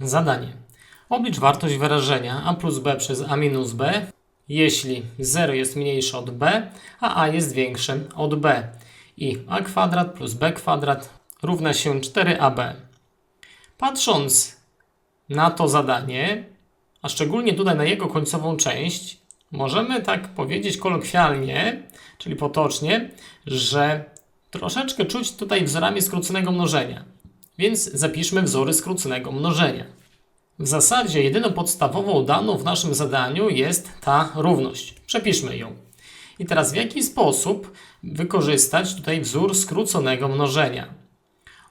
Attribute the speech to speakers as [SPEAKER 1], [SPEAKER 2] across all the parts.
[SPEAKER 1] Zadanie. Oblicz wartość wyrażenia a plus b przez a minus b, jeśli 0 jest mniejsze od b, a a jest większe od b. I a kwadrat plus b kwadrat równa się 4ab. Patrząc na to zadanie, a szczególnie tutaj na jego końcową część, możemy tak powiedzieć kolokwialnie, czyli potocznie, że troszeczkę czuć tutaj wzorami skróconego mnożenia. Więc zapiszmy wzory skróconego mnożenia. W zasadzie jedyną podstawową daną w naszym zadaniu jest ta równość. Przepiszmy ją. I teraz w jaki sposób wykorzystać tutaj wzór skróconego mnożenia?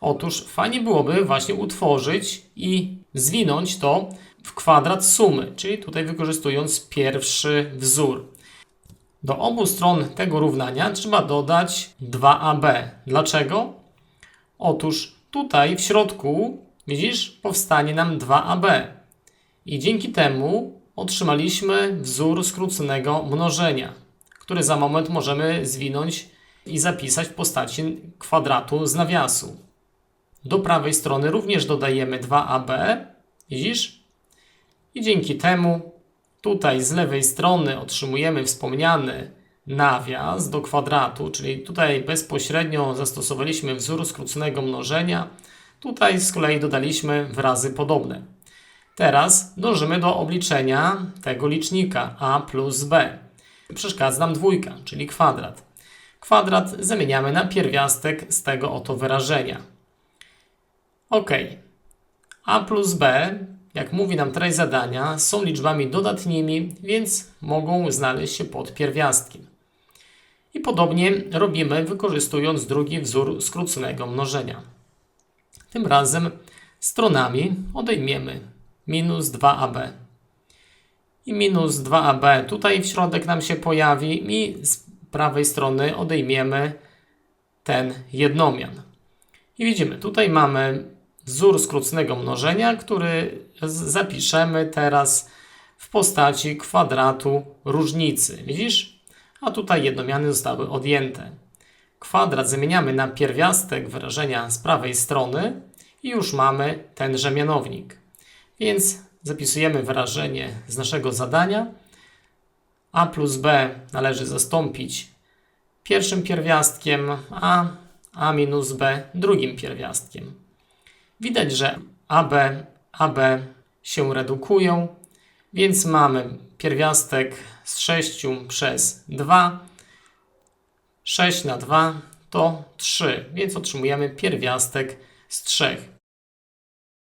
[SPEAKER 1] Otóż fajnie byłoby właśnie utworzyć i zwinąć to w kwadrat sumy, czyli tutaj wykorzystując pierwszy wzór. Do obu stron tego równania trzeba dodać 2ab. Dlaczego? Otóż tutaj w środku, widzisz, powstanie nam 2ab. I dzięki temu otrzymaliśmy wzór skróconego mnożenia, który za moment możemy zwinąć i zapisać w postaci kwadratu z nawiasu. Do prawej strony również dodajemy 2ab. Widzisz? I dzięki temu tutaj z lewej strony otrzymujemy wspomniany nawias do kwadratu, czyli tutaj bezpośrednio zastosowaliśmy wzór skróconego mnożenia. Tutaj z kolei dodaliśmy wyrazy podobne. Teraz dążymy do obliczenia tego licznika a plus b. Przeszkadza nam dwójka, czyli kwadrat. Kwadrat zamieniamy na pierwiastek z tego oto wyrażenia. Ok. A plus B, jak mówi nam treść zadania, są liczbami dodatnimi, więc mogą znaleźć się pod pierwiastkiem. I podobnie robimy wykorzystując drugi wzór skróconego mnożenia. Tym razem stronami odejmiemy minus 2ab. I minus 2ab tutaj w środek nam się pojawi i z prawej strony odejmiemy ten jednomian. I widzimy, tutaj mamy wzór skróconego mnożenia, który zapiszemy teraz w postaci kwadratu różnicy. Widzisz? A tutaj jednomiany zostały odjęte. Kwadrat zamieniamy na pierwiastek wyrażenia z prawej strony i już mamy tenże mianownik. Więc zapisujemy wyrażenie z naszego zadania. a plus b należy zastąpić pierwszym pierwiastkiem, a a minus b drugim pierwiastkiem. Widać, że AB, AB się redukują, więc mamy pierwiastek z 6 przez 2. 6 na 2 to 3, więc otrzymujemy pierwiastek z 3.